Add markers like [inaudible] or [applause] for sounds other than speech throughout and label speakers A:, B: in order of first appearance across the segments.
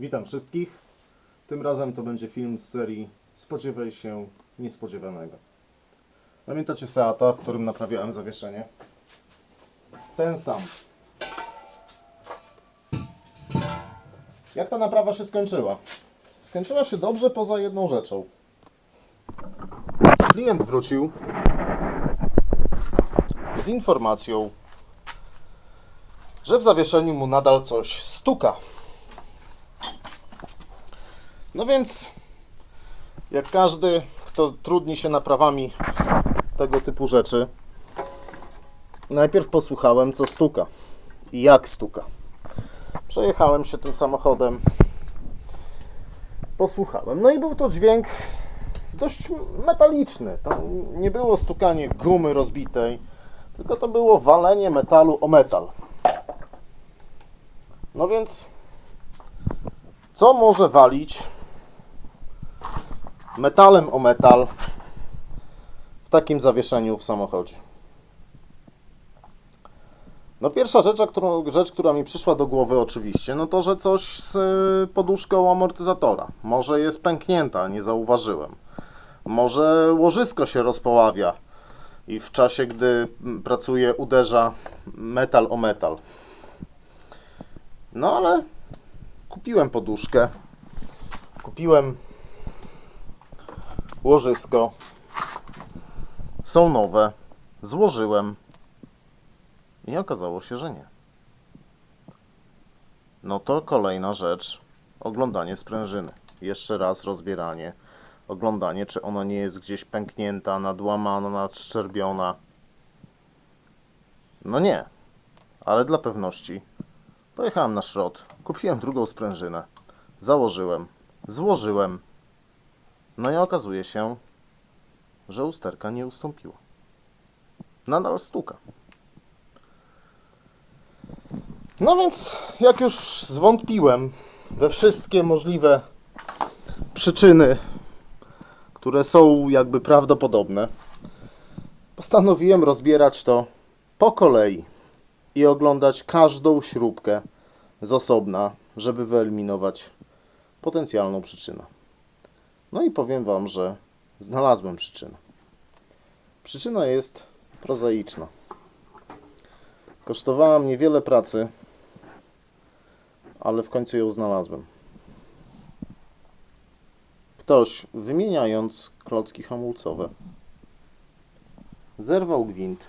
A: Witam wszystkich. Tym razem to będzie film z serii Spodziewaj się niespodziewanego. Pamiętacie Seata, w którym naprawiałem zawieszenie? Ten sam. Jak ta naprawa się skończyła? Skończyła się dobrze poza jedną rzeczą. Klient wrócił z informacją, że w zawieszeniu mu nadal coś stuka. No więc, jak każdy, kto trudni się naprawami tego typu rzeczy, najpierw posłuchałem, co stuka i jak stuka. Przejechałem się tym samochodem, posłuchałem. No i był to dźwięk dość metaliczny. To nie było stukanie gumy rozbitej, tylko to było walenie metalu o metal. No więc, co może walić metalem o metal w takim zawieszeniu w samochodzie? No pierwsza rzecz, którą, rzecz, która mi przyszła do głowy oczywiście, no to, że coś z y, poduszką amortyzatora. Może jest pęknięta, nie zauważyłem. Może łożysko się rozpoławia i w czasie, gdy mm, pracuje, uderza metal o metal. No ale kupiłem poduszkę, kupiłem łożysko, są nowe, złożyłem. I okazało się, że nie. No to kolejna rzecz, oglądanie sprężyny. Jeszcze raz rozbieranie, oglądanie, czy ona nie jest gdzieś pęknięta, nadłamana, nadszczerbiona. No nie, ale dla pewności. Pojechałem na szrot, kupiłem drugą sprężynę, założyłem, złożyłem. No i okazuje się, że usterka nie ustąpiła. Nadal stuka. No więc, jak już zwątpiłem we wszystkie możliwe przyczyny, które są jakby prawdopodobne, postanowiłem rozbierać to po kolei i oglądać każdą śrubkę z osobna, żeby wyeliminować potencjalną przyczynę. No i powiem Wam, że znalazłem przyczynę. Przyczyna jest prozaiczna. Kosztowała mnie wiele pracy, ale w końcu ją znalazłem. Ktoś, wymieniając klocki hamulcowe, zerwał gwint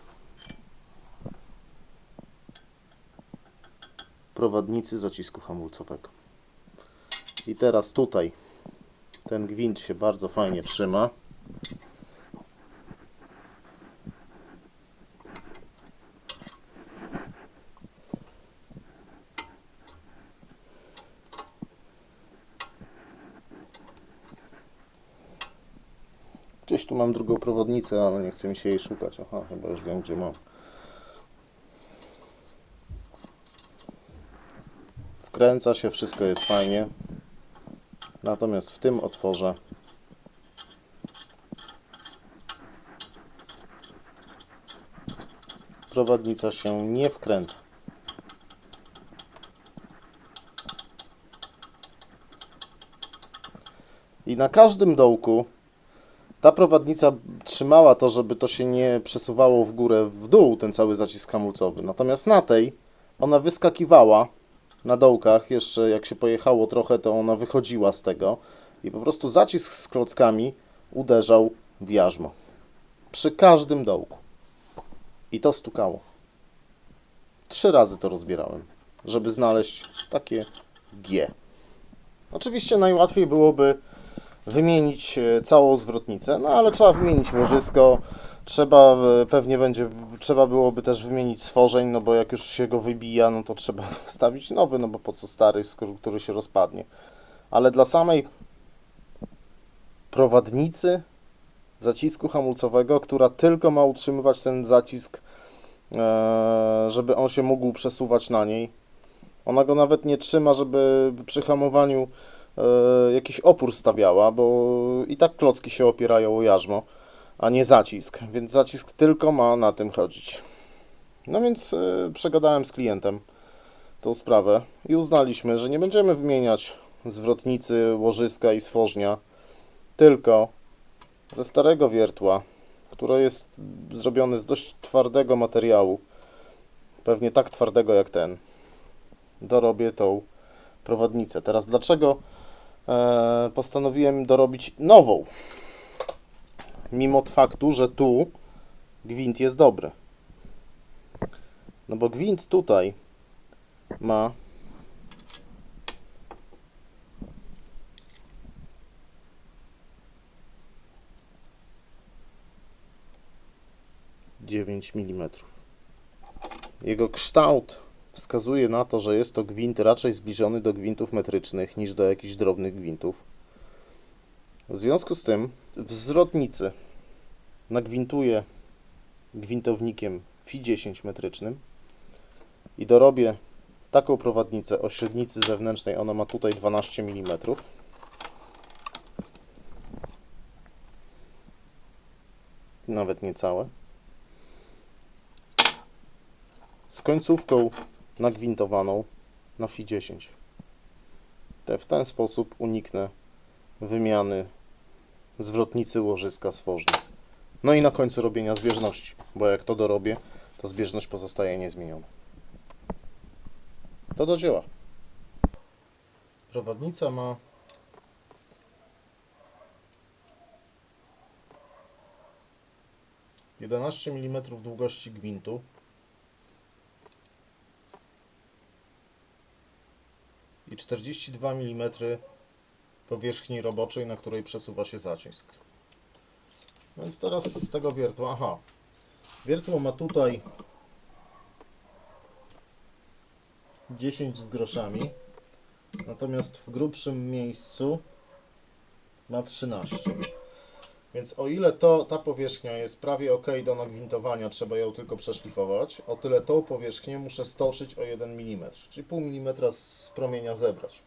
A: prowadnicy zacisku hamulcowego. I teraz tutaj ten gwint się bardzo fajnie trzyma. Gdzieś tu mam drugą prowodnicę, ale nie chce mi się jej szukać. Aha, chyba już wiem, gdzie mam. Wkręca się, wszystko jest fajnie. Natomiast w tym otworze prowadnica się nie wkręca. I na każdym dołku ta prowadnica trzymała to, żeby to się nie przesuwało w górę, w dół, ten cały zacisk hamulcowy. Natomiast na tej ona wyskakiwała na dołkach, jeszcze jak się pojechało trochę, to ona wychodziła z tego i po prostu zacisk z klockami uderzał w jarzmo. Przy każdym dołku. I to stukało. Trzy razy to rozbierałem, żeby znaleźć takie G. Oczywiście najłatwiej byłoby wymienić e, całą zwrotnicę, no ale trzeba wymienić łożysko, trzeba e, pewnie będzie, trzeba byłoby też wymienić stworzeń, no bo jak już się go wybija, no to trzeba [laughs] wstawić nowy, no bo po co stary, skoro- który się rozpadnie. Ale dla samej prowadnicy zacisku hamulcowego, która tylko ma utrzymywać ten zacisk, e, żeby on się mógł przesuwać na niej, ona go nawet nie trzyma, żeby przy hamowaniu jakiś opór stawiała, bo i tak klocki się opierają o jarzmo, a nie zacisk, więc zacisk tylko ma na tym chodzić. No więc e, przegadałem z klientem tą sprawę i uznaliśmy, że nie będziemy wymieniać zwrotnicy łożyska i stworznia, tylko ze starego wiertła, które jest zrobione z dość twardego materiału, pewnie tak twardego jak ten, dorobię tą prowadnicę. Teraz dlaczego e, postanowiłem dorobić nową? Mimo faktu, że tu gwint jest dobry. No bo gwint tutaj ma dziewięć milimetrów. Jego kształt wskazuje na to, że jest to gwint raczej zbliżony do gwintów metrycznych niż do jakichś drobnych gwintów. W związku z tym w zwrotnicy nagwintuję gwintownikiem Fi 10 metrycznym i dorobię taką prowadnicę o średnicy zewnętrznej. Ona ma tutaj 12 mm. Nawet niecałe. Z końcówką nagwintowaną na Fi 10. Te w ten sposób uniknę wymiany zwrotnicy łożyska stworznia. No i na końcu robienia zbieżności, bo jak to dorobię, to zbieżność pozostaje niezmieniona. To do dzieła. Prowadnica ma jedenaście mm długości gwintu. I 42 mm powierzchni roboczej, na której przesuwa się zacisk. Więc teraz z tego wiertła, aha, wiertło ma tutaj 10 z groszami, natomiast w grubszym miejscu ma 13. Więc o ile to, ta powierzchnia jest prawie ok do nagwintowania, trzeba ją tylko przeszlifować, o tyle tą powierzchnię muszę stoczyć o 1 mm, czyli pół mm z promienia zebrać.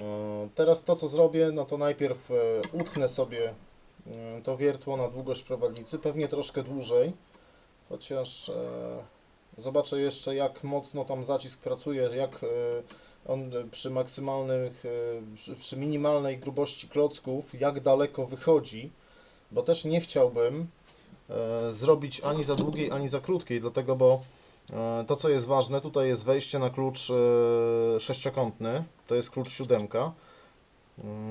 A: E, Teraz to co zrobię, no to najpierw e, utnę sobie e, to wiertło na długość prowadnicy, pewnie troszkę dłużej, chociaż zobaczę jeszcze jak mocno tam zacisk pracuje, jak e, on przy maksymalnych, e, przy, minimalnej grubości klocków, jak daleko wychodzi, bo też nie chciałbym e, zrobić ani za długiej, ani za krótkiej, dlatego, bo to co jest ważne, tutaj jest wejście na klucz sześciokątny, to jest klucz siódemka,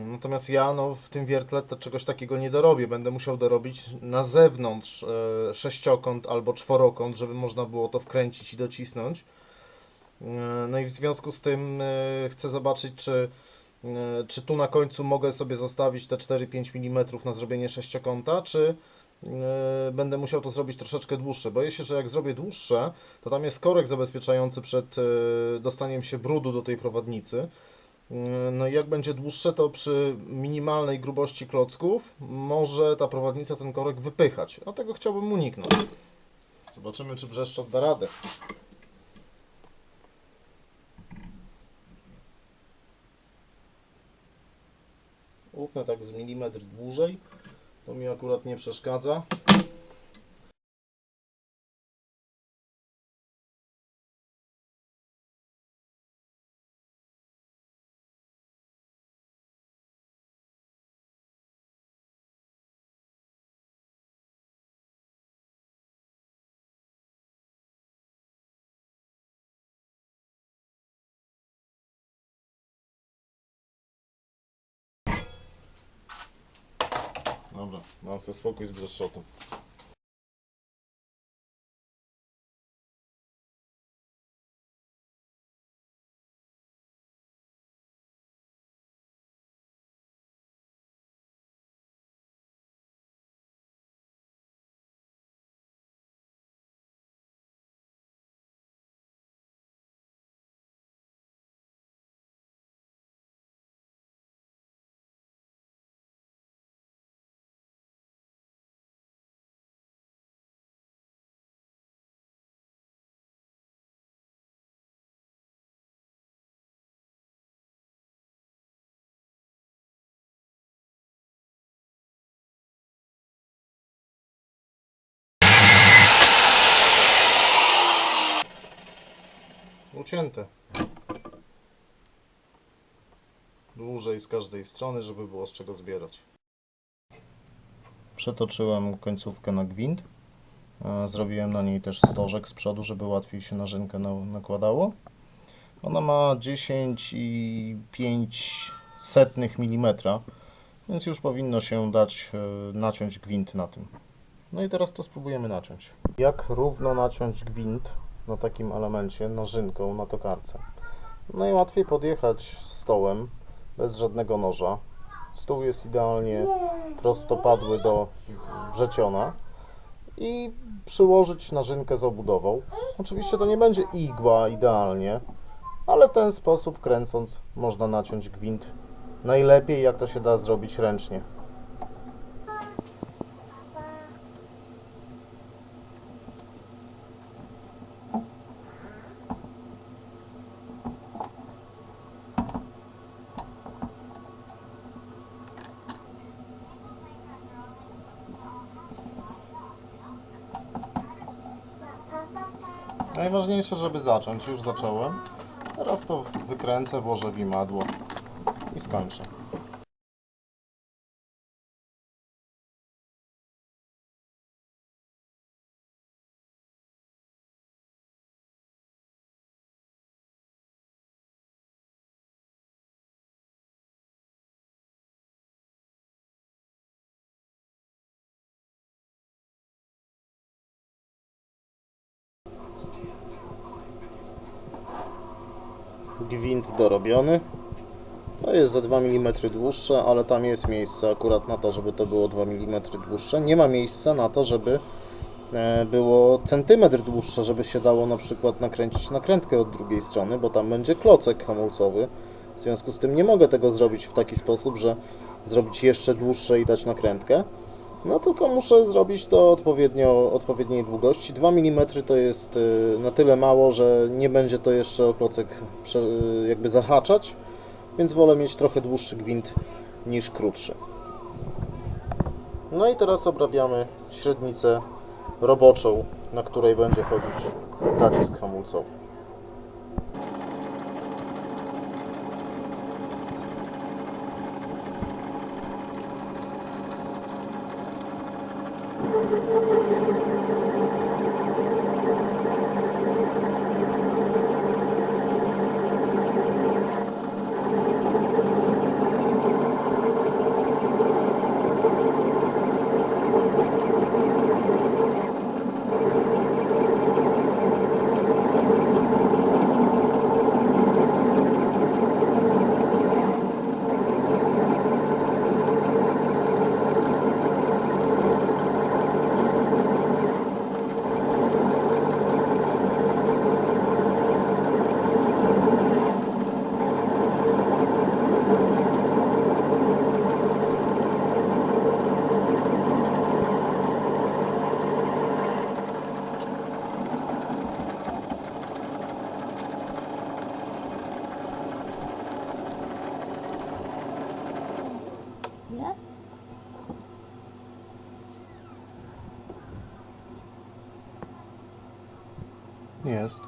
A: Natomiast ja no, w tym wiertle to czegoś takiego nie dorobię. Będę musiał dorobić na zewnątrz e, sześciokąt albo czworokąt, żeby można było to wkręcić i docisnąć. E, No i w związku z tym e, chcę zobaczyć, czy, czy tu na końcu mogę sobie zostawić te 4-5 mm na zrobienie sześciokąta, czy będę musiał to zrobić troszeczkę dłuższe. Boję się, że jak zrobię dłuższe, to tam jest korek zabezpieczający przed dostaniem się brudu do tej prowadnicy. No i jak będzie dłuższe, to przy minimalnej grubości klocków może ta prowadnica ten korek wypychać. A tego chciałbym uniknąć. Zobaczymy, czy brzeszczot da radę. Utnę tak z milimetr dłużej. To mi akurat nie przeszkadza. Dobra, mam sobie spokój z Ucięte. dłużej z każdej strony, żeby było z czego zbierać. Przetoczyłem końcówkę na gwint. E, Zrobiłem na niej też stożek z przodu, żeby łatwiej się na żynkę na- nakładało. Ona ma 10,5 setnych milimetra, więc już powinno się dać e, naciąć gwint na tym. No i teraz to spróbujemy naciąć. Jak równo naciąć gwint na takim elemencie, na żynką, na tokarce? Najłatwiej podjechać stołem, bez żadnego noża. Stół jest idealnie prostopadły do wrzeciona i przyłożyć narzynkę z obudową. Oczywiście to nie będzie igła idealnie, ale w ten sposób kręcąc można naciąć gwint najlepiej jak to się da zrobić ręcznie. Najważniejsze, żeby zacząć. Już zacząłem. Teraz to wykręcę, włożę w imadło i skończę. Gwint dorobiony. To jest za 2 mm dłuższe, ale tam jest miejsce akurat na to, żeby to było 2 mm dłuższe. Nie ma miejsca na to, żeby e, było centymetr dłuższe, żeby się dało na przykład nakręcić nakrętkę od drugiej strony, bo tam będzie klocek hamulcowy. W związku z tym nie mogę tego zrobić w taki sposób, że zrobić jeszcze dłuższe i dać nakrętkę. No tylko muszę zrobić to odpowiednio, odpowiedniej długości. 2 mm to jest y, na tyle mało, że nie będzie to jeszcze o klocek prze, jakby zahaczać, więc wolę mieć trochę dłuższy gwint niż krótszy. No i teraz obrabiamy średnicę roboczą, na której będzie chodzić zacisk hamulcowy.
B: thank you
A: Jest.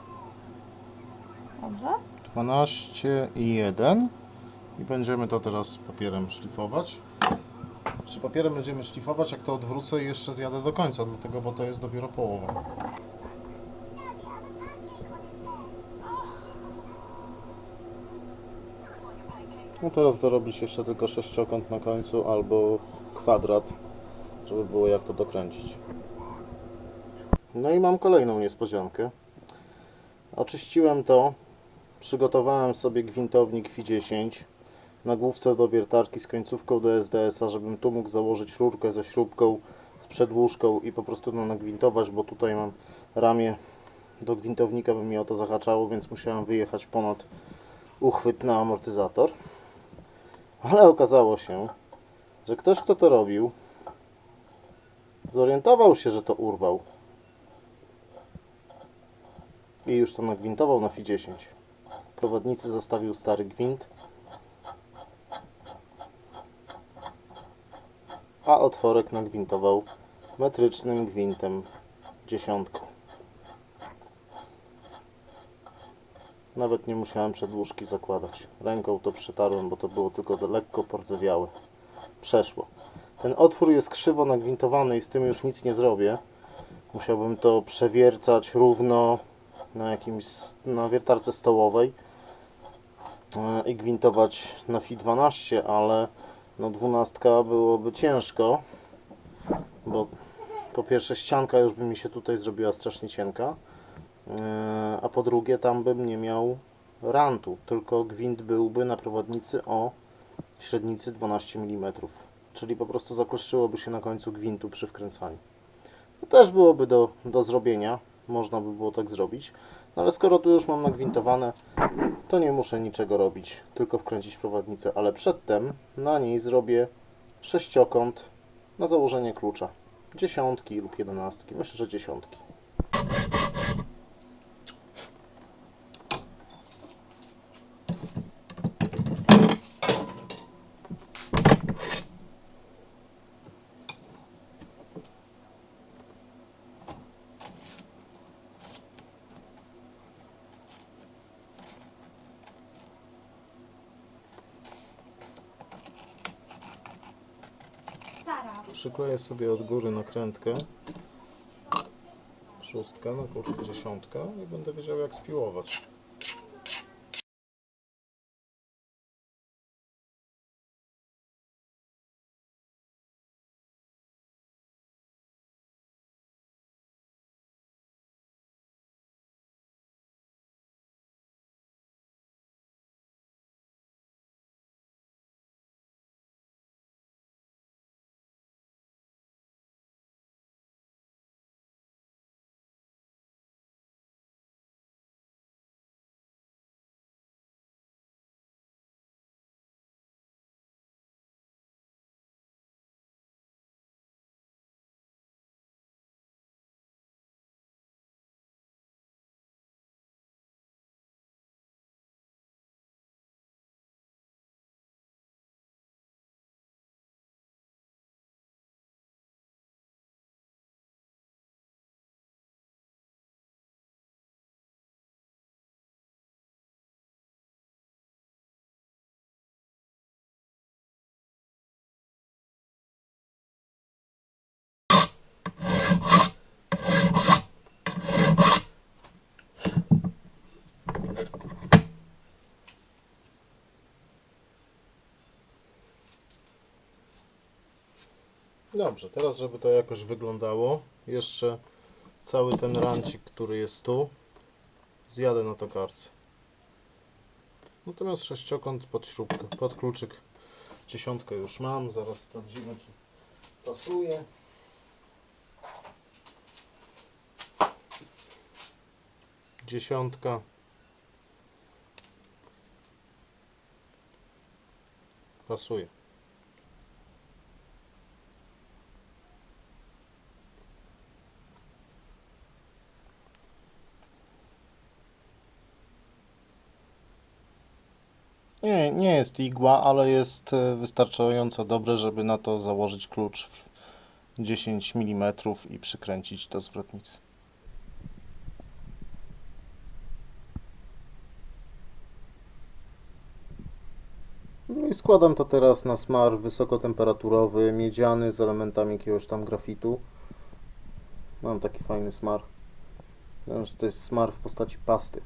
B: Dobrze?
A: 12 i 1 i będziemy to teraz papierem szlifować. Czy papierem będziemy szlifować, jak to odwrócę i jeszcze zjadę do końca, dlatego, bo to jest dopiero połowa. No teraz dorobić jeszcze tylko sześciokąt na końcu albo kwadrat, żeby było jak to dokręcić. No i mam kolejną niespodziankę. Oczyściłem to, przygotowałem sobie gwintownik FI10 na główce do wiertarki z końcówką do SDS-a, żebym tu mógł założyć rurkę ze śrubką, z przedłużką i po prostu no, nagwintować, bo tutaj mam ramię. Do gwintownika, by mi o to zahaczało, więc musiałem wyjechać ponad uchwyt na amortyzator. Ale okazało się, że ktoś, kto to robił, zorientował się, że to urwał i już to nagwintował na FI10. Prowadnicy zostawił stary gwint, a otworek nagwintował metrycznym gwintem dziesiątką. Nawet nie musiałem przedłużki zakładać. Ręką to przetarłem, bo to było tylko lekko pordzewiałe. Przeszło. Ten otwór jest krzywo nagwintowany i z tym już nic nie zrobię. Musiałbym to przewiercać równo na jakimś na wiertarce stołowej e, i gwintować na FI 12, ale no 12 byłoby ciężko, bo po pierwsze ścianka już by mi się tutaj zrobiła strasznie cienka, e, a po drugie tam bym nie miał rantu, tylko gwint byłby na prowadnicy o średnicy 12 mm, czyli po prostu zakleszczyłoby się na końcu gwintu przy wkręcaniu. To też byłoby do, do zrobienia, można by było tak zrobić, no ale skoro tu już mam nagwintowane, to nie muszę niczego robić, tylko wkręcić prowadnicę, ale przedtem na niej zrobię sześciokąt na założenie klucza. Dziesiątki lub jedenastki, myślę, że dziesiątki. Przykleję sobie od góry nakrętkę. Szóstkę, na kluczyk dziesiątka i będę wiedział jak spiłować. Dobrze, teraz żeby to jakoś wyglądało, jeszcze cały ten rancik, który jest tu, zjadę na tokarce. Natomiast sześciokąt pod śrubkę, pod kluczyk dziesiątkę już mam, zaraz sprawdzimy czy pasuje. Dziesiątka. Pasuje. Nie, jest igła, ale jest e, wystarczająco dobre, żeby na to założyć klucz w 10 mm i przykręcić do zwrotnicy. No i składam to teraz na smar wysokotemperaturowy, miedziany z elementami jakiegoś tam grafitu. Mam taki fajny smar. To jest smar w postaci pasty.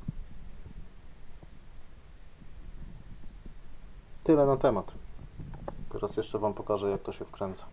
A: Tyle na temat. Teraz jeszcze Wam pokażę, jak to się wkręca.